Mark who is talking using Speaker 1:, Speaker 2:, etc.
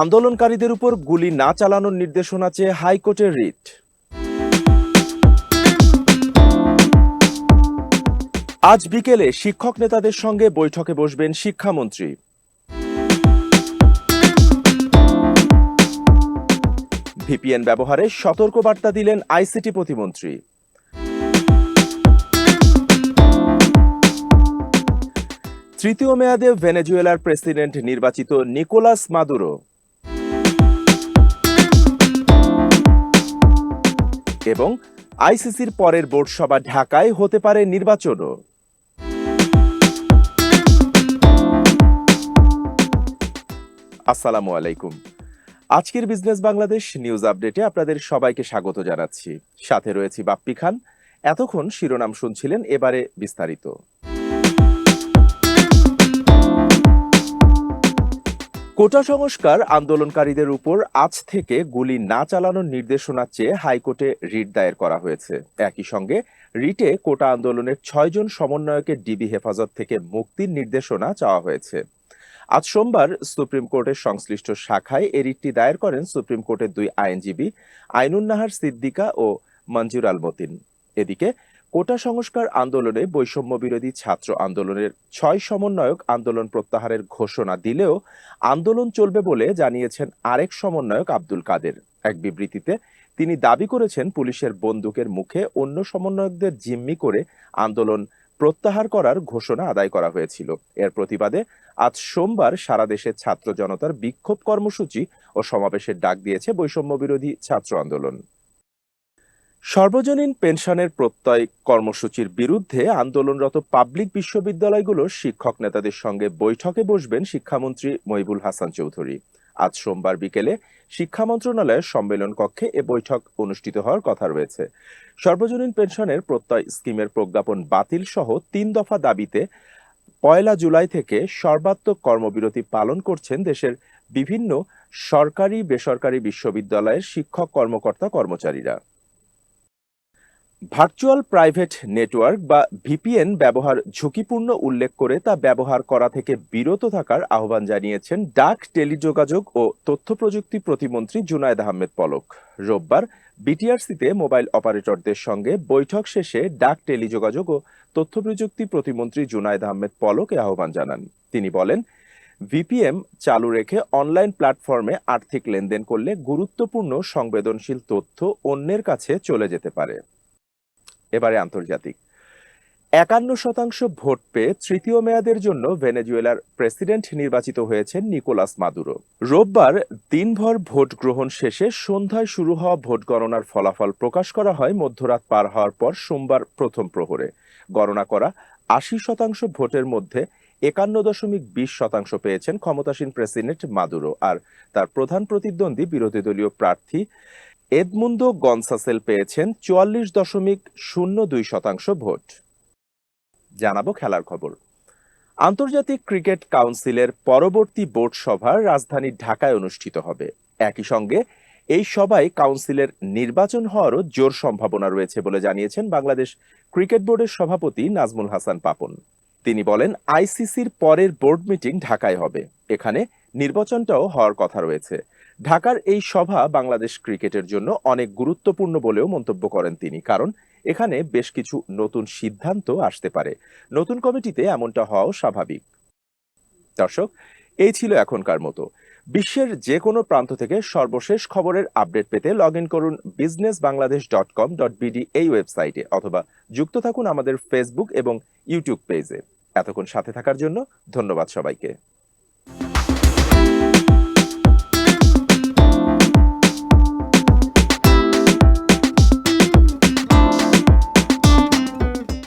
Speaker 1: আন্দোলনকারীদের উপর গুলি না চালানোর নির্দেশনা চেয়ে হাইকোর্টের রিট। আজ বিকেলে শিক্ষক নেতাদের সঙ্গে বৈঠকে বসবেন শিক্ষামন্ত্রী। ভিপিএন ব্যবহারে সতর্কবার্তা দিলেন আইসিটি প্রতিমন্ত্রী। তৃতীয় মেয়াদে ভেনেজুয়েলার প্রেসিডেন্ট নির্বাচিত নিকোলাস মাদুরো। এবং আইসিসির পরের বোর্ড সভা ঢাকায় হতে পারে নির্বাচনও। আসসালামু আলাইকুম। আজকের বিজনেস বাংলাদেশ নিউজ আপডেটে আপনাদের সবাইকে স্বাগত জানাচ্ছি। সাথে রয়েছি বাপ্পি খান। এতক্ষণ শিরোনাম শুনছিলেন এবারে বিস্তারিত। কোটা সংস্কার আন্দোলনকারীদের উপর আজ থেকে গুলি না চালানোর নির্দেশনা চেয়ে হাইকোর্টে রিট দায়ের করা হয়েছে। একই সঙ্গে রিটে কোটা আন্দোলনের ছয়জন সমন্বয়কের ডিবি হেফাজত থেকে মুক্তির নির্দেশনা চাওয়া হয়েছে। আজ সোমবার সুপ্রিম কোর্টের সংশ্লিষ্ট শাখায় এ রিটটি দায়ের করেন সুপ্রিম কোর্টের দুই আইনজীবী আইনুন্নাহার সিদ্দিকা ও মঞ্জুর আল মতিন। এদিকে কোটা সংস্কার আন্দোলনে বৈষম্য বিরোধী ছাত্র আন্দোলনের ছয় সমন্বয়ক আন্দোলন প্রত্যাহারের ঘোষণা দিলেও আন্দোলন চলবে বলে জানিয়েছেন আরেক সমন্বয়ক আব্দুল কাদের। এক বিবৃতিতে তিনি দাবি করেছেন পুলিশের বন্দুকের মুখে অন্য সমন্বয়কদের জিম্মি করে আন্দোলন প্রত্যাহার করার ঘোষণা আদায় করা হয়েছিল। এর প্রতিবাদে আজ সোমবার সারা দেশে ছাত্র জনতার বিক্ষোভ কর্মসূচি ও সমাবেশের ডাক দিয়েছে বৈষম্য বিরোধী ছাত্র আন্দোলন। সর্বজনীন পেনশনের প্রত্যয় কর্মসূচির বিরুদ্ধে আন্দোলনরত পাবলিক বিশ্ববিদ্যালয়গুলোর শিক্ষক নেতাদের সঙ্গে বৈঠকে বসবেন শিক্ষামন্ত্রী মহিবুল হাসান চৌধুরী। আজ সোমবার বিকেলে শিক্ষা মন্ত্রণালয়ের সম্মেলন কক্ষে এ বৈঠক অনুষ্ঠিত হওয়ার কথা রয়েছে। সর্বজনীন পেনশনের প্রত্যয় স্কিমের প্রজ্ঞাপন বাতিল সহ তিন দফা দাবিতে পয়লা জুলাই থেকে সর্বাত্মক কর্মবিরতি পালন করছেন দেশের বিভিন্ন সরকারি বেসরকারি বিশ্ববিদ্যালয়ের শিক্ষক কর্মকর্তা কর্মচারীরা ভার্চুয়াল প্রাইভেট নেটওয়ার্ক বা ভিপিএন ব্যবহার ঝুঁকিপূর্ণ উল্লেখ করে তা ব্যবহার করা থেকে বিরত থাকার আহ্বান জানিয়েছেন ডাক, টেলিযোগাযোগ ও তথ্য প্রযুক্তি প্রতিমন্ত্রী জুনায়দ আহমেদ পলক। রোববার বিটিআরসিতে মোবাইল অপারেটরদের সঙ্গে বৈঠক শেষে ডাক, টেলিযোগাযোগ ও তথ্য প্রযুক্তি প্রতিমন্ত্রী জুনায়দ আহমেদ পলক এ আহ্বান জানান। তিনি বলেন, ভিপিএম চালু রেখে অনলাইন প্ল্যাটফর্মে আর্থিক লেনদেন করলে গুরুত্বপূর্ণ সংবেদনশীল তথ্য অন্যের কাছে চলে যেতে পারে। এবারে আন্তর্জাতিক। একান্ন শতাংশ ভোট পেয়ে তৃতীয় মেয়াদের জন্য ভেনেজুয়েলার প্রেসিডেন্ট নির্বাচিত হয়েছেন নিকোলাস মাদুরো। রোববার দিনভর ভোট গ্রহণ শেষে সন্ধ্যায় শুরু হওয়া ভোট গণনার ফলাফল প্রকাশ করা হয় মধ্যরাত পার হওয়ার পর সোমবার প্রথম প্রহরে। গণনা করা আশি শতাংশ ভোটের মধ্যে একান্ন দশমিক বিশ শতাংশ পেয়েছেন ক্ষমতাসীন প্রেসিডেন্ট মাদুরো আর তার প্রধান প্রতিদ্বন্দ্বী বিরোধী দলীয় প্রার্থী এদমুন্দো গনসাসেল পেয়েছেন চুয়াল্লিশ দশমিক শূন্য দুই শতাংশ ভোট। জানাব খেলার খবর। আন্তর্জাতিক ক্রিকেট কাউন্সিলের পরবর্তী বোর্ড সভা রাজধানী ঢাকায় অনুষ্ঠিত হবে। একই সঙ্গে এই সভায় কাউন্সিলের নির্বাচন হওয়ারও জোর সম্ভাবনা রয়েছে বলে জানিয়েছেন বাংলাদেশ ক্রিকেট বোর্ডের সভাপতি নাজমুল হাসান পাপন। তিনি বলেন, আইসিসির পরের বোর্ড মিটিং ঢাকায় হবে। এখানে নির্বাচনটাও হওয়ার কথা রয়েছে। ঢাকার এই সভা বাংলাদেশ ক্রিকেটের জন্য অনেক গুরুত্বপূর্ণ বলেও মন্তব্য করেন তিনি, কারণ এখানে বেশ কিছু নতুন সিদ্ধান্ত আসতে পারে। নতুন কমিটিতে এমনটা হওয়াও স্বাভাবিক। দর্শক, এই ছিল এখনকার মতো। বিশ্বের যে কোনো প্রান্ত থেকে সর্বশেষ খবরের আপডেট পেতে লগ ইন করুন business Bangladesh dot com dot BD এই ওয়েবসাইটে অথবা যুক্ত থাকুন আমাদের ফেসবুক এবং ইউটিউব পেজে এতক্ষণ সাথে থাকার জন্য ধন্যবাদ সবাইকে।